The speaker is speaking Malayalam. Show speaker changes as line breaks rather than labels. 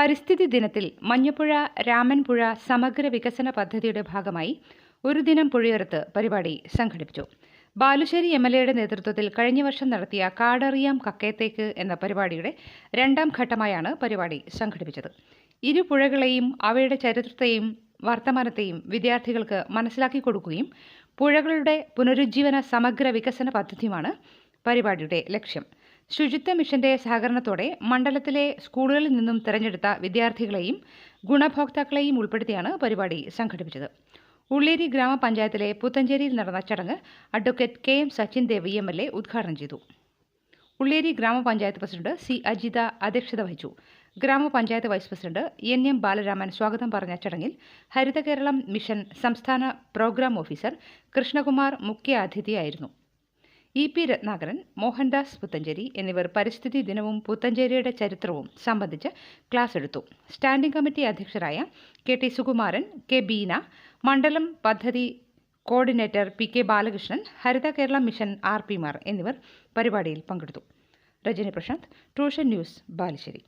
പരിസ്ഥിതി ദിനത്തിൽ മഞ്ഞപ്പുഴ രാമൻപുഴ സമഗ്ര വികസന പദ്ധതിയുടെ ഭാഗമായി ഒരു ദിനം പുഴയോരത്ത് പരിപാടി സംഘടിപ്പിച്ചു. ബാലുശ്ശേരി എം എൽ എയുടെ നേതൃത്വത്തിൽ കഴിഞ്ഞ വർഷം നടത്തിയ കാടറിയാം കക്കയത്തേക്ക് എന്ന പരിപാടിയുടെ രണ്ടാം ഘട്ടമായാണ് പരിപാടി സംഘടിപ്പിച്ചത്. ഇരു പുഴകളെയും അവയുടെ ചരിത്രത്തെയും വർത്തമാനത്തെയും വിദ്യാർത്ഥികൾക്ക് മനസ്സിലാക്കി കൊടുക്കുകയും പുഴകളുടെ പുനരുജ്ജീവന സമഗ്ര വികസന പദ്ധതിയുമാണ് പരിപാടിയുടെ ലക്ഷ്യം. ശുചിത്വ മിഷന്റെ സഹകരണത്തോടെ മണ്ഡലത്തിലെ സ്കൂളുകളിൽ നിന്നും തിരഞ്ഞെടുത്ത വിദ്യാർത്ഥികളെയും ഗുണഭോക്താക്കളെയും ഉൾപ്പെടുത്തിയാണ് പരിപാടി സംഘടിപ്പിച്ചത്. ഉള്ളേരി ഗ്രാമപഞ്ചായത്തിലെ പുത്തഞ്ചേരിയിൽ നടന്ന ചടങ്ങ് advocate K M Sachin Dev M L A ഉദ്ഘാടനം ചെയ്തു. ഉള്ളേരി ഗ്രാമപഞ്ചായത്ത് പ്രസിഡന്റ് സി അജിത അധ്യക്ഷത വഹിച്ചു. ഗ്രാമപഞ്ചായത്ത് vice president N M Balaraman സ്വാഗതം പറഞ്ഞ ചടങ്ങിൽ ഹരിത കേരളം മിഷൻ സംസ്ഥാന പ്രോഗ്രാം ഓഫീസർ കൃഷ്ണകുമാർ മുഖ്യ അതിഥിയായിരുന്നു ഇ പി രത്നാകരൻ മോഹൻദാസ് പുത്തഞ്ചേരി എന്നിവർ പരിസ്ഥിതി ദിനവും പുത്തഞ്ചേരിയുടെ ചരിത്രവും സംബന്ധിച്ച് ക്ലാസ് എടുത്തു. Standing committee അധ്യക്ഷരായ K T Sukumaran K Beena മണ്ഡലം പദ്ധതി coordinator P K Balakrishnan Haritha Kerala mission R പിമാർ എന്നിവർ പരിപാടിയിൽ പങ്കെടുത്തു. Rajani Prashanth tuition news Balussery.